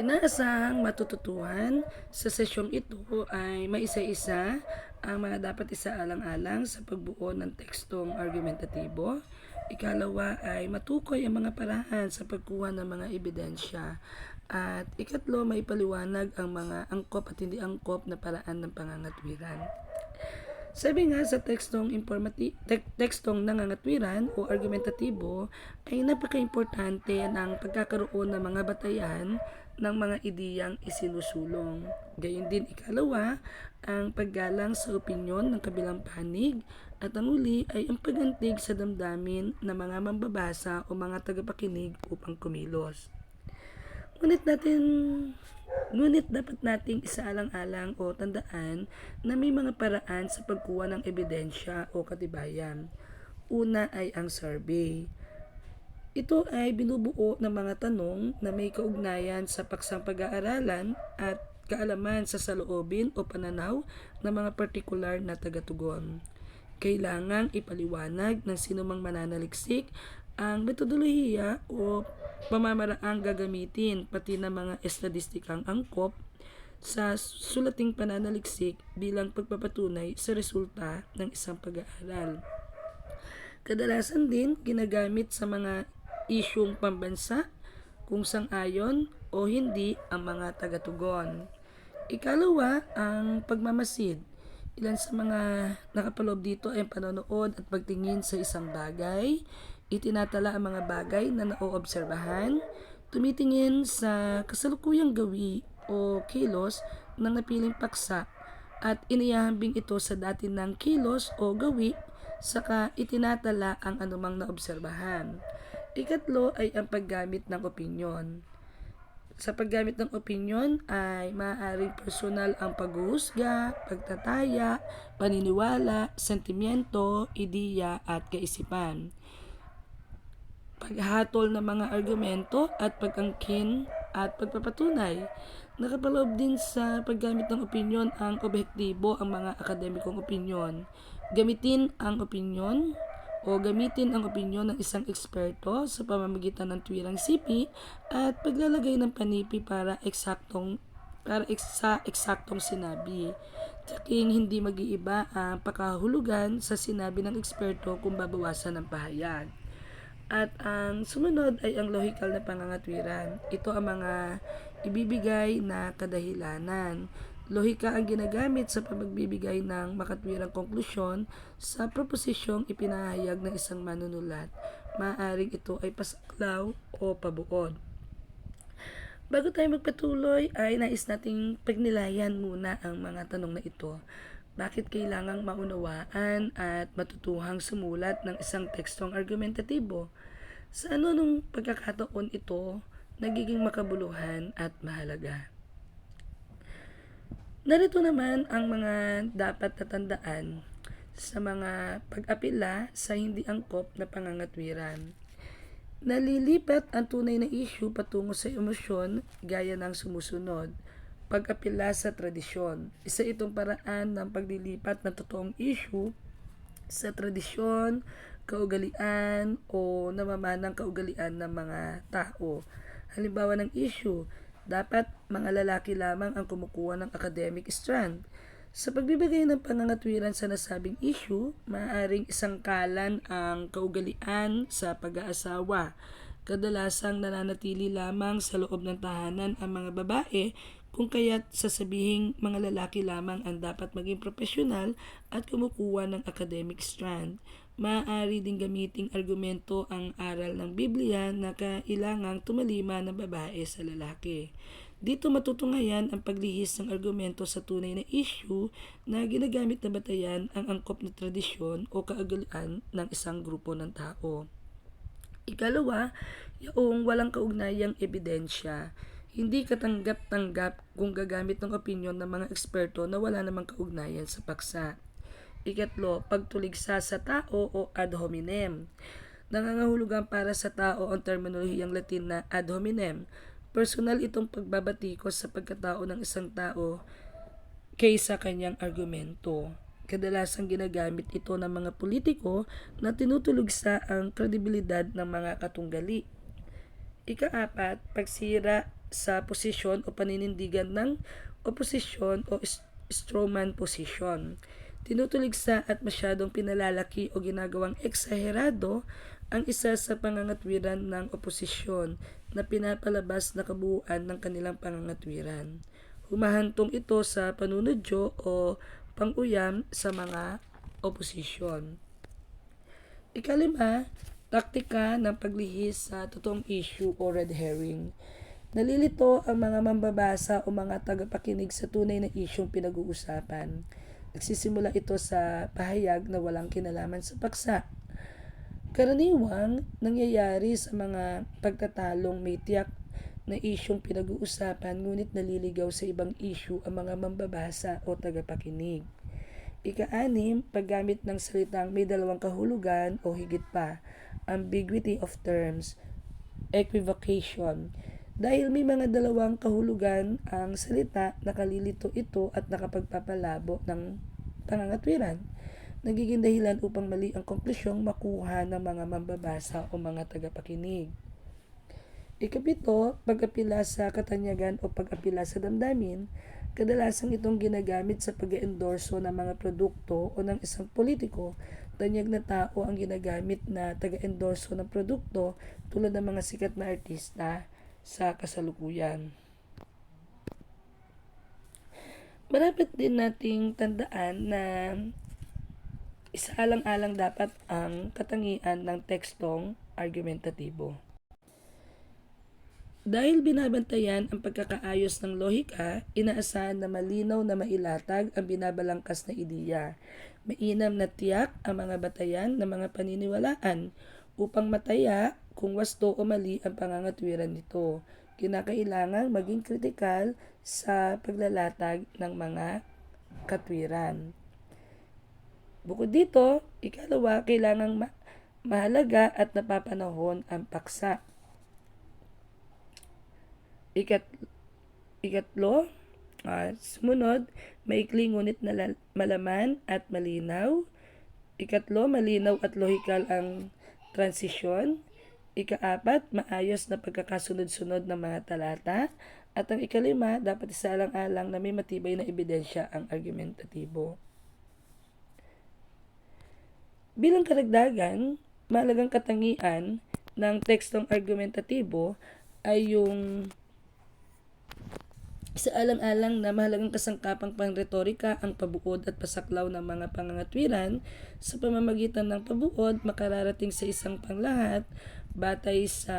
Inaasahang matututuhan sa sesyong ito ay maisa-isa ang mga dapat isaalang-alang sa pagbuo ng tekstong argumentatibo. Ikalawa ay matukoy ang mga paraan sa pagkuha ng mga ebidensya. At ikatlo, may paliwanag ang mga angkop at hindi angkop na paraan ng pangangatwiran. Sabi nga sa tekstong informati tek- tekstong nangangatwiran o argumentatibo ay napaka-importante ng pagkakaroon ng mga batayan ng mga ideyang isinusulong. Gayun din ikalawa, ang paggalang sa opinyon ng kabilang panig at ang uli ay ang pagantig sa damdamin ng mga mambabasa o mga tagapakinig upang kumilos. Ngunit natin Ngunit dapat nating isaalang-alang o tandaan na may mga paraan sa pagkuha ng ebidensya o katibayan. Una ay ang survey. Ito ay binubuo ng mga tanong na may kaugnayan sa paksang pag-aaralan at kaalaman sa saloobin o pananaw ng mga partikular na tagatugon. Kailangang ipaliwanag ng sinumang mananaliksik ang metodolohiya o pamamaraang gagamitin pati ng mga estadistikang angkop sa sulating pananaliksik bilang pagpapatunay sa resulta ng isang pag-aaral. Kadalasan din ginagamit sa mga isyung pambansa kung sang-ayon o hindi ang mga tagatugon. Ikalawa, ang pagmamasid. Ilan sa mga nakapaloob dito ay panonood at pagtingin sa isang bagay, itinatala ang mga bagay na naoobserbahan, tumitingin sa kasalukuyang gawi o kilos ng napiling paksa at inihahambing ito sa dati ng kilos o gawi saka itinatala ang anumang naobserbahan. Ikatlo ay ang paggamit ng opinyon. Sa paggamit ng opinyon ay maaaring personal ang paghuhusga, pagtataya, paniniwala, sentimiento, ideya at kaisipan. Paghatol ng mga argumento at pagangkin at pagpapatunay. Nakapaloob din sa paggamit ng opinyon ang objektibo ang mga akademikong opinyon. Gamitin ang opinyon o gamitin ang opinyon ng isang eksperto sa pamamagitan ng tuwirang sipi at paglalagay ng panipi para eksaktong para eksa eksaktong sinabi. Tsaking hindi mag-iiba ang pakahulugan sa sinabi ng eksperto kung babawasan ng pahayag. At ang sumunod ay ang logical na pangangatwiran. Ito ang mga ibibigay na kadahilanan. Lohika ang ginagamit sa pamagbibigay ng makatwirang konklusyon sa proposisyong ipinahayag ng isang manunulat. Maaring ito ay pasaklaw o pabuod. Bago tayo magpatuloy ay nais nating pagnilayan muna ang mga tanong na ito. Bakit kailangang maunawaan at matutuhang sumulat ng isang tekstong argumentatibo? Sa ano nung pagkakataon ito nagiging makabuluhan at mahalaga? Narito naman ang mga dapat tatandaan sa mga pag-apila sa hindi angkop na pangangatwiran. Nalilipat ang tunay na issue patungo sa emosyon gaya ng sumusunod. Pag-apila sa tradisyon. Isa itong paraan ng paglilipat ng totoong issue sa tradisyon, kaugalian o namamanang kaugalian ng mga tao. Halimbawa ng issue, dapat mga lalaki lamang ang kumukuha ng academic strand. Sa pagbibigay ng pangangatwiran sa nasabing issue, maaaring isangkalan ang kaugalian sa pag-aasawa. Kadalasang nananatili lamang sa loob ng tahanan ang mga babae kung kaya't sasabihing mga lalaki lamang ang dapat maging profesional at kumukuha ng academic strand. Maaari din gamiting argumento ang aral ng Biblia na kailangang tumalima ng babae sa lalaki. Dito matutungayan ang paglihis ng argumento sa tunay na issue na ginagamit na batayan ang angkop na tradisyon o kaagalaan ng isang grupo ng tao. Ikalawa, yung walang kaugnayang ebidensya. Hindi katanggap-tanggap kung gagamit ng opinyon ng mga eksperto na wala namang kaugnayan sa paksa. Ikatlo, pagtuligsa sa tao o ad hominem. Nangangahulugan para sa tao ang terminolohiyang Latin na ad hominem. Personal itong pagbabatikos sa pagkatao ng isang tao kaysa kanyang argumento. Kadalasang ginagamit ito ng mga politiko na tinutulog sa ang kredibilidad ng mga katunggali. Ikaapat, pagsira sa posisyon o paninindigan ng oposisyon o strawman position. Tinutuligsa at masyadong pinalalaki o ginagawang eksaherado ang isa sa pangangatwiran ng oposisyon na pinapalabas na kabuuan ng kanilang pangangatwiran. Humahantong ito sa panunodyo o panguyam sa mga oposisyon. Ikalima, taktika ng paglihis sa totoong issue o red herring. Nalilito ang mga mambabasa o mga tagapakinig sa tunay na isyong pinag-uusapan. Nagsisimula ito sa pahayag na walang kinalaman sa paksa. Karaniwang nangyayari sa mga pagtatalong may tiyak na isyong pinag-uusapan ngunit naliligaw sa ibang issue ang mga mambabasa o tagapakinig. Ika-anim, paggamit ng salitang may dalawang kahulugan o higit pa, ambiguity of terms, equivocation. Dahil may mga dalawang kahulugan ang salita, nakalilito ito at nakapagpapalabo ng pangangatwiran. Nagiging dahilan upang mali ang konklusyong makuha ng mga mambabasa o mga tagapakinig. Ikapito, pag-apila sa katanyagan o pag-apila sa damdamin, kadalasang itong ginagamit sa pag-endorso ng mga produkto o ng isang politiko. Tanyag na tao ang ginagamit na taga-endorso ng produkto tulad ng mga sikat na artista sa kasalukuyan. Marapat din nating tandaan na isaalang-alang dapat ang katangian ng tekstong argumentatibo. Dahil binabantayan ang pagkakaayos ng lohika, inaasahan na malinaw na mailatag ang binabalangkas na ideya. Mainam na tiyak ang mga batayan ng mga paniniwalaan upang mataya kung wasto o mali ang pangangatwiran nito. Kinakailangang maging kritikal sa paglalatag ng mga katwiran. Bukod dito, ikalawa, kailangang ma- mahalaga at napapanahon ang paksa. Ikat, ikatlo, uh, sumunod, maikli ngunit nala, malaman at malinaw. Ikatlo, malinaw at lohikal ang transisyon. Ikaapat, maayos na pagkakasunod-sunod ng mga talata. At ang ikalima, dapat isalang-alang na may matibay na ebidensya ang argumentatibo. Bilang karagdagan, mahalagang katangian ng tekstong argumentatibo ay yung sa alang-alang na mahalagang kasangkapang pangretorika ang pabuod at pasaklaw ng mga pangangatwiran sa pamamagitan ng pabuod makararating sa isang panglahat batay sa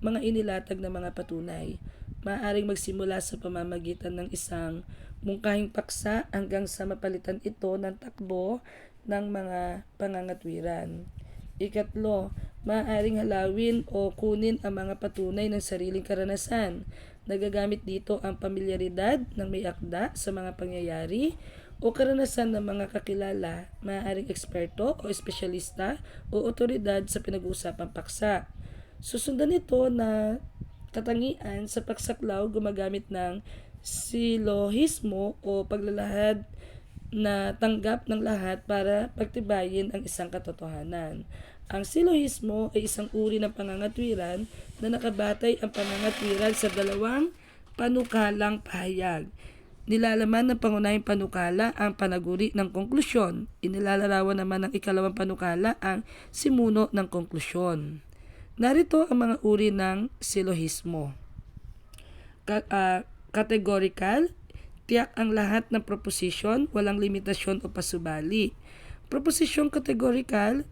mga inilatag na mga patunay. Maaaring magsimula sa pamamagitan ng isang mungkahing paksa hanggang sa mapalitan ito ng takbo ng mga pangangatwiran. Ikatlo, maaaring halawin o kunin ang mga patunay ng sariling karanasan. Nagagamit dito ang pamilyaridad ng may akda sa mga pangyayari o karanasan ng mga kakilala, maaaring eksperto o espesyalista o otoridad sa pinag-uusapang paksa. Susundan ito na katangian sa paksaklaw gumagamit ng silohismo o paglalahad na tanggap ng lahat para pagtibayin ang isang katotohanan. Ang silohismo ay isang uri ng pangangatwiran na nakabatay ang pangangatwiran sa dalawang panukalang pahayag. Nilalaman ng pangunahing panukala ang panaguri ng konklusyon. Inilalarawan naman ng ikalawang panukala ang simuno ng konklusyon. Narito ang mga uri ng silohismo. Ka- uh, categorical, tiyak ang lahat ng proposition, walang limitasyon o pasubali. Proposition categorical,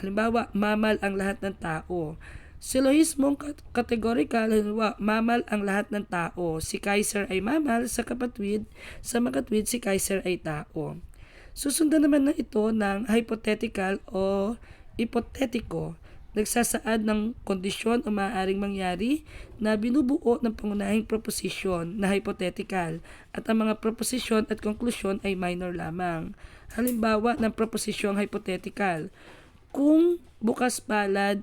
halimbawa, mamal ang lahat ng tao. Silohismong kategorikal, halimbawa, mamal ang lahat ng tao. Si Kaiser ay mamal, sa kapatwid, sa makatwid si Kaiser ay tao. Susundan naman na ito ng hypothetical o ipotetiko nagsasaad ng kondisyon o maaaring mangyari na binubuo ng pangunahing proposition na hypothetical at ang mga proposition at konklusyon ay minor lamang. Halimbawa ng proposisyong hypothetical, kung bukas palad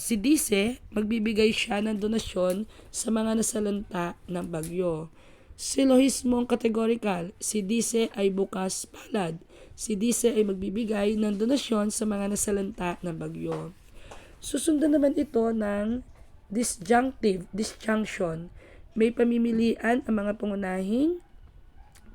si Dice, magbibigay siya ng donasyon sa mga nasalanta ng bagyo. Silohismong kategorikal, si Dice ay bukas palad. Si Dice ay magbibigay ng donasyon sa mga nasalanta ng bagyo. Susundan naman ito ng disjunctive, disjunction. May pamimilian ang mga pangunahing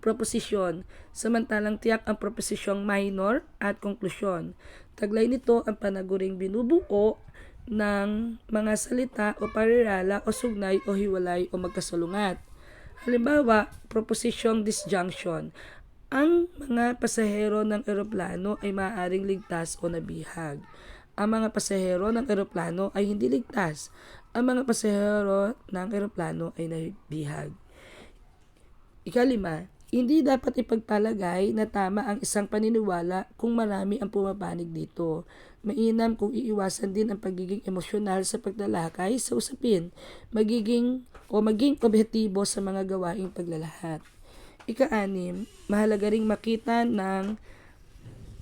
proposisyon, samantalang tiyak ang proposisyong minor at konklusyon. Taglay nito ang panaguring binubuo ng mga salita o parirala o sugnay o hiwalay o magkasalungat. Halimbawa, proposisyong disjunction. Ang mga pasahero ng eroplano ay maaaring ligtas o nabihag. Ang mga pasahero ng eroplano ay hindi ligtas. Ang mga pasahero ng eroplano ay nabihag. Ikalima, hindi dapat ipagpalagay na tama ang isang paniniwala kung marami ang pumapanig dito. Mainam kung iiwasan din ang pagiging emosyonal sa paglalakay sa usapin, magiging o maging objektibo sa mga gawaing paglalahat. Ika-anim, mahalaga ring makita ng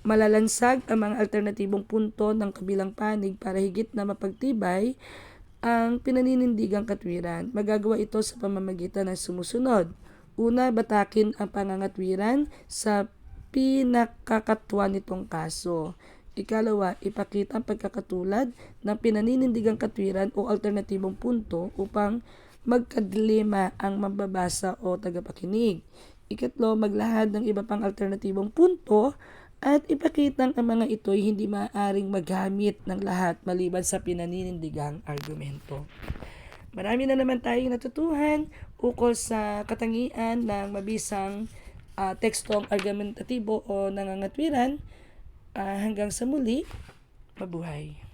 malalansag ang mga alternatibong punto ng kabilang panig para higit na mapagtibay ang pinaninindigang katwiran. Magagawa ito sa pamamagitan ng sumusunod. Una, batakin ang pangangatwiran sa pinakakatwa nitong kaso. Ikalawa, ipakita ang pagkakatulad ng pinaninindigang katwiran o alternatibong punto upang magkadilema ang mambabasa o tagapakinig. Ikatlo, maglahad ng iba pang alternatibong punto at ipakitang ang mga ito ay hindi maaaring maghamit ng lahat maliban sa pinaninindigang argumento. Marami na naman tayong natutuhan ukol sa katangian ng mabisang ah, tekstong argumentatibo o nangangatwiran. Ah, hanggang sa muli, mabuhay.